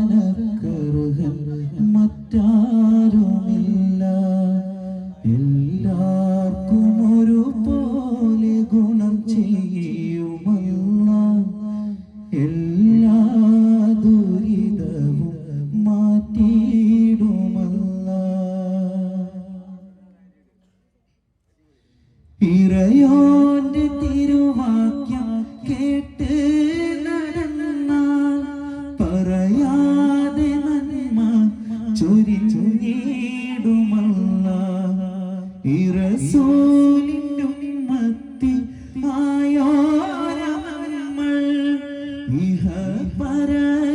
ആരാധനക്കറുകൻ മറ്റാരുമില്ല. എല്ലാവർക്കും ഒരുപോലെ ഗുണം ചെയ്യുമല്ല എല്ലാ ദുരിതവും മാറ്റിയിടുമല്ല. ഇറയോ para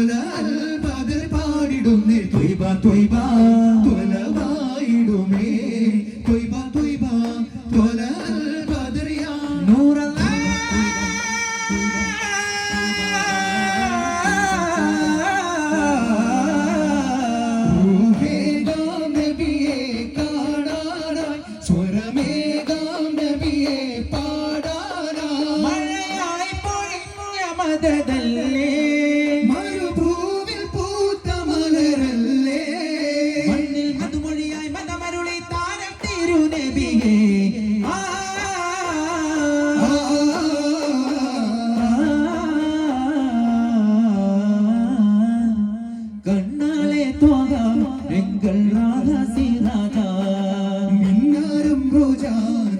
തൊല അൽബദർ പാടിടുന്നേ. തൊയ്ബ തൊയ്ബ തൊല വായിടുമേ തൊയ്ബ തൊയ്ബ തൊല അൽബദർ യാ നൂറല്ല മഴയായി പൊഴിമുഴ മതല്ല जान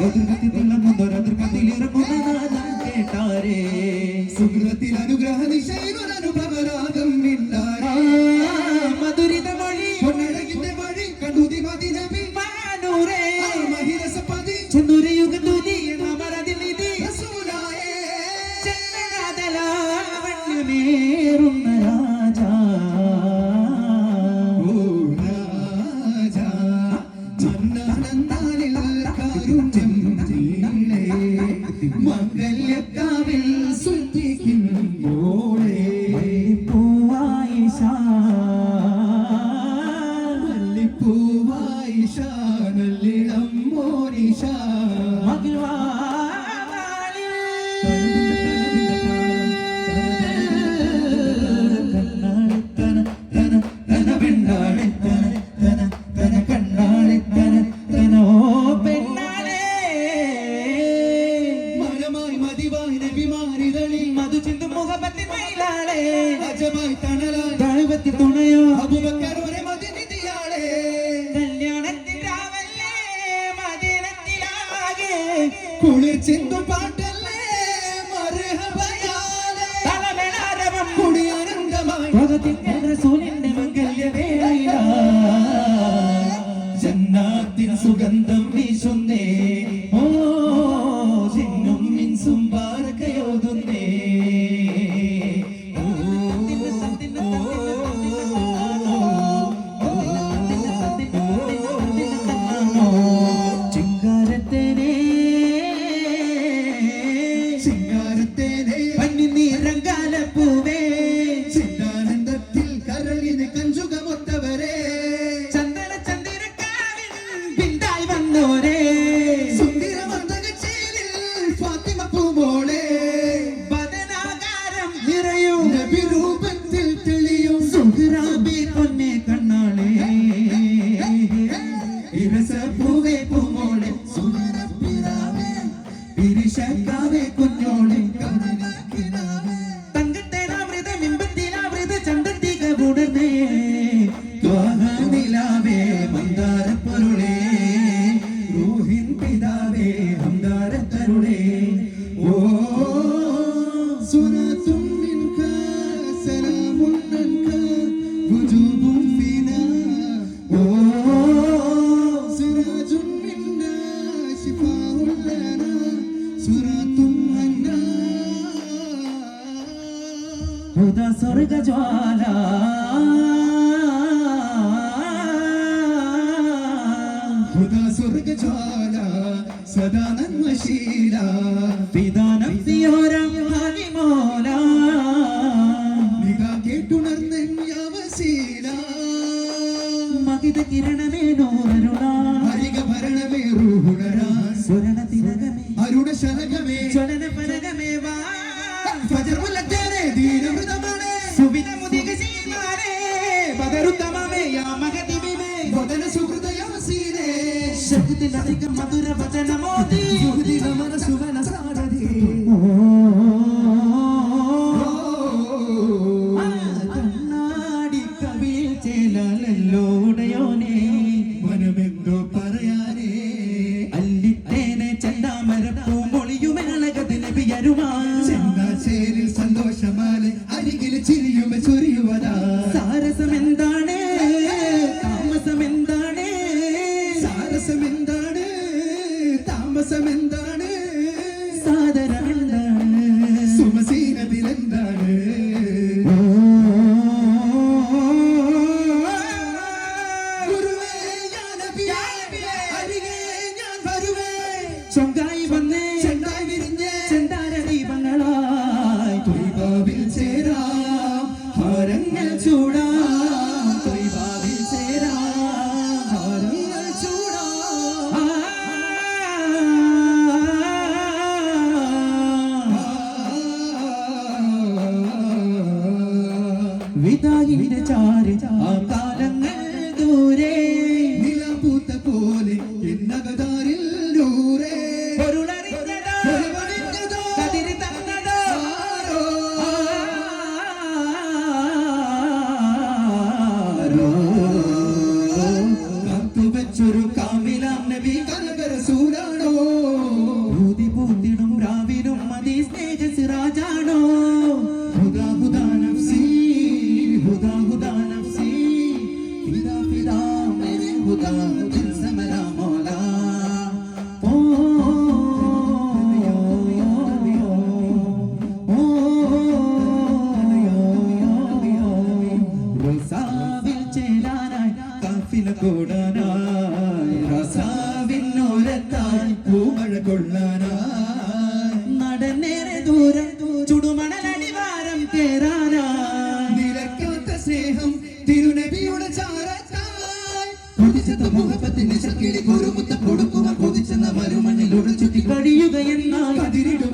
গতিবিধি സ്വാഗതിക്കൽ റസൂലിന്റെ മംഗല്യ വേളയിലാ സുഗന്ധം വീശുന്നേ. കിരണമേ നൂറരുണാ. ഭരണമേ റൂഹുണരാ. സ്വർണതിനകമേ അരുണ ശലകമേ ജ്വലന പരകമേ വാ. ഫജർ മുല്ലത്തേനെ ദീനവൃതമാണേ. സുവിന മുദിക ശീമാനേ ബദരുത്തമമേ യാ മഹതിമിമേ വദന സുഹൃദയാസീനേ ശക്തി നദിക മധുര വചനമോദി യുഹുദി നമന കൊതിച്ചെന്ന മരുമണ്ണിലൂടെ ചുറ്റി കഴിയുകയെന്നാൽ അതിരിടും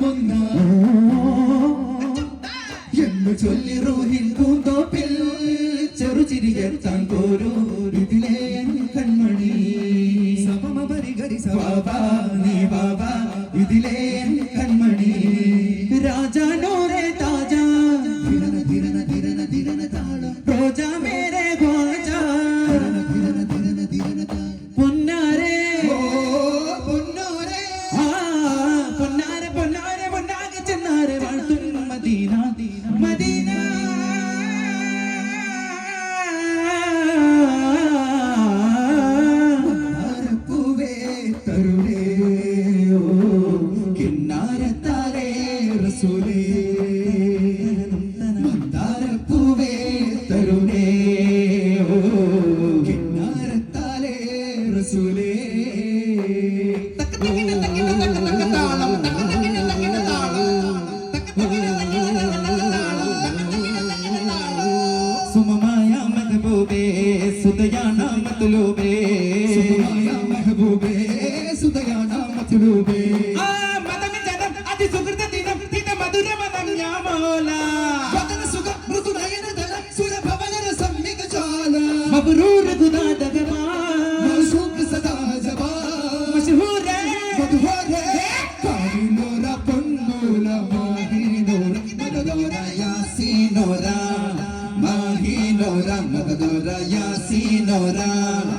മത്ലൂബേ ആ മതം ജനം അതിസുഹൃത ദിനം ദിന മധുര മതം ഞാമോല വദന സുഖ മൃദുനയന ധന സുരഭവന സമ്മിക ജാല മബ്രൂർ ഗുനാദഗമാ മൗസൂഖ് സദാ ജബാ മശഹൂര മധുഹോരെ കാവിനോര പൊന്നൂല മാഹിനോര മദദോര യാസീനോര മാഹിനോര മദദോര യാസീനോര പരണ്ടടുത്തവൻ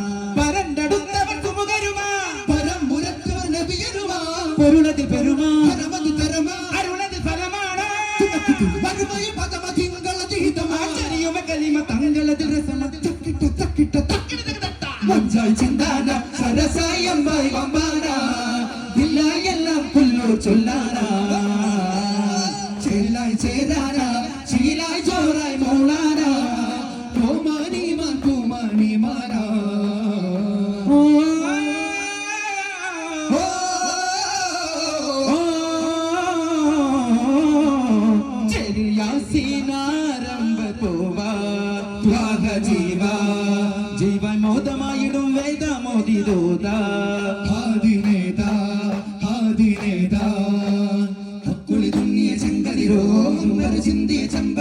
ചിന്താന സരസായമ്മായി വമ്പാന എല്ലാം പുല്ലൂർ ചൊല്ലാന. ചേലായി ചേരാന ചീലായി ചോറായി ചിന്തിയ ചെമ്പകമോ